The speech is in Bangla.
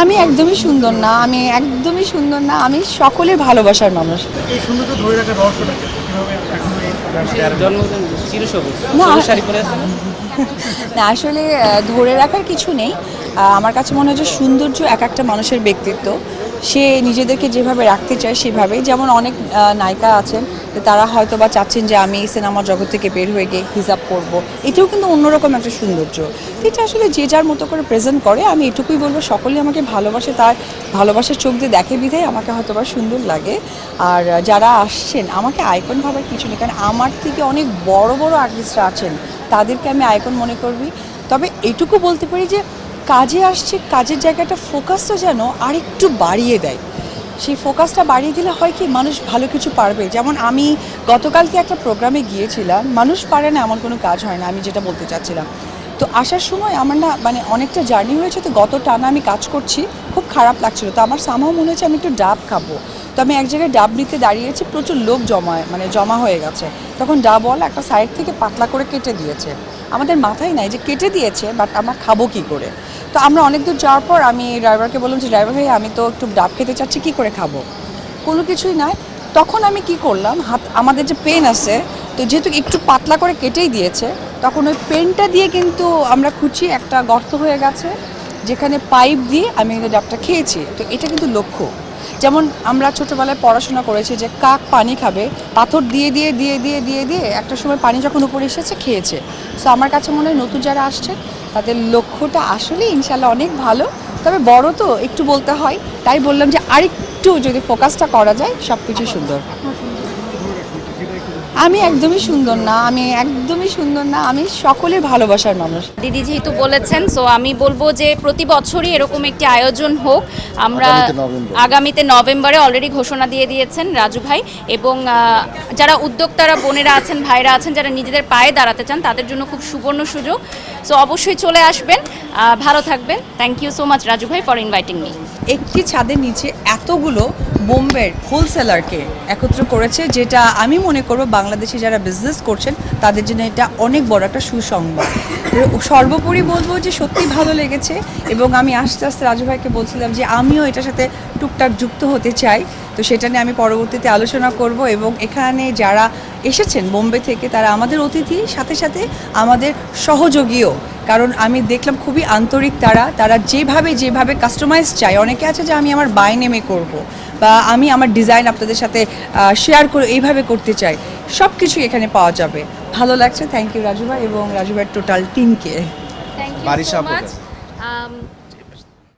আমি একদমই সুন্দর না আমি একদমই সুন্দর না আমি সকলের ভালোবাসার মানুষ। এই সৌন্দর্য ধরে রাখার রহস্যটা না আসলে ধরে রাখার কিছু নেই। আমার কাছে মনে হয় যে সৌন্দর্য এক একটা মানুষের ব্যক্তিত্ব। সে নিজেদেরকে যেভাবে রাখতে চায় সেভাবেই। যেমন অনেক নায়িকা আছেন তারা হয়তো বা চাচ্ছেন যে আমি সিনেমা জগৎ থেকে বের হয়ে গিয়ে হিজাব করব এটাও কিন্তু অন্যরকম একটা সৌন্দর্য। এটা আসলে যে যার মতো করে প্রেজেন্ট করে, আমি এটুকুই বলব, সকলেই আমাকে ভালোবাসে, তার ভালোবাসার চোখ দিয়ে দেখে বিধায় আমাকে হয়তো বা সুন্দর লাগে। আর যারা আসছেন, আমাকে আইকন ভাবার কিছু নেই, কারণ আমার থেকে অনেক বড় বড় আর্টিস্টরা আছেন, তাদেরকে আমি আইকন মনে করবি। তবে এটুকু বলতে পারি যে কাজে আসছে, কাজের জায়গাটা ফোকাসটা যেন আরেকটু বাড়িয়ে দেয়। সেই ফোকাসটা বাড়িয়ে দিলে হয় কি, মানুষ ভালো কিছু পারবে। যেমন আমি গতকালকে একটা প্রোগ্রামে গিয়েছিলাম, মানুষ পারে না এমন কোনো কাজ হয় না, আমি যেটা বলতে চাচ্ছিলাম। তো আসার সময় আমার না মানে অনেকটা জার্নি হয়েছে, তো গত টানা আমি কাজ করছি, খুব খারাপ লাগছিল। তো আমার সামাও মনে হচ্ছে আমি একটু ডাব খাব। তো আমি এক জায়গায় ডাব নিতে দাঁড়িয়েছি, প্রচুর লোক জমা মানে জমা হয়ে গেছে। তখন ডাবওয়ালা একটা সাইড থেকে পাতলা করে কেটে দিয়েছে। আমাদের মাথায় নাই যে কেটে দিয়েছে বাট আমরা খাব কি করে? তো আমরা অনেক দূর যাওয়ার পর আমি ড্রাইভারকে বললাম যে, ড্রাইভার ভাই, আমি তো একটু ডাব খেতে চাচ্ছি, কী করে খাব? কোনো কিছুই নাই। তখন আমি কি করলাম, হাত, আমাদের যে পেন আছে, তো যেহেতু একটু পাতলা করে কেটেই দিয়েছে, তখন ওই পেনটা দিয়ে কিন্তু আমরা খুঁচি একটা গর্ত হয়ে গেছে, যেখানে পাইপ দিয়ে আমি ডাবটা খেয়েছি। তো এটা কিন্তু লক্ষ্য। যেমন আমরা ছোটোবেলায় পড়াশোনা করেছি যে কাক পানি খাবে, পাথর দিয়ে দিয়ে দিয়ে দিয়ে দিয়ে দিয়ে একটা সময় পানি যখন উপরে এসেছে, খেয়েছে। সো আমার কাছে মনে হয় নতুন যারা আসছে, তাদের লক্ষ্যটা আসলে ইনশাল্লাহ অনেক ভালো। তবে বড় তো একটু বলতে হয়, তাই বললাম যে আরেকটু যদি ফোকাসটা করা যায় সব কিছুই সুন্দর। আমি একদমই সুন্দর না আমি একদমই সুন্দর না আমি সকলের ভালোবাসার মানুষ। দিদি যেহেতু বলেছেন সো আমি বলব যে প্রতি বছরই এরকম একটি আয়োজন হোক। আমরা আগামীতে নভেম্বরে। অলরেডি ঘোষণা দিয়ে দিয়েছেন রাজু ভাই এবং যারা উদ্যোক্তারা বোনেরা আছেন ভাইরা আছেন যারা নিজেদের পায়ে দাঁড়াতে চান তাদের জন্য খুব সুবর্ণ সুযোগ। সো অবশ্যই চলে আসবেন। ভালো থাকবেন। Thank you so much Raju ভাই ফর ইনভাইটিং মি একটি ছাদের নিচে এতগুলো বোম্বের হোলসেলারকে একত্র করেছে, যেটা আমি মনে করব বাংলাদেশে যারা বিজনেস করছেন, তাদের জন্য এটা অনেক বড় একটা সুসংবাদ। সর্বোপরি বলব যে সত্যি ভালো লেগেছে এবং আমি আস্তে আস্তে রাজু ভাইকে বলছিলাম যে আমিও এটার সাথে টুকটাক যুক্ত হতে চাই। তো সেটা নিয়ে আমি পরবর্তীতে আলোচনা করব এবং এখানে যারা এসেছেন বোম্বে থেকে তারা আমাদের অতিথি সাথে সাথে আমাদের সহযোগীও। কারণ আমি দেখলাম খুবই আন্তরিক তারা তারা যেভাবে যেভাবে কাস্টমাইজ চায়। অনেকে আছে যে আমি আমার বাই নেমে করব বা আমি আমার ডিজাইন আপনাদের সাথে শেয়ার করে এইভাবে করতে চাই। সব কিছুই এখানে পাওয়া যাবে। ভালো লাগছে। থ্যাংক ইউ রাজু ভাই এবং রাজু ভাইয়ের টোটাল টিমকে থ্যাংক ইউ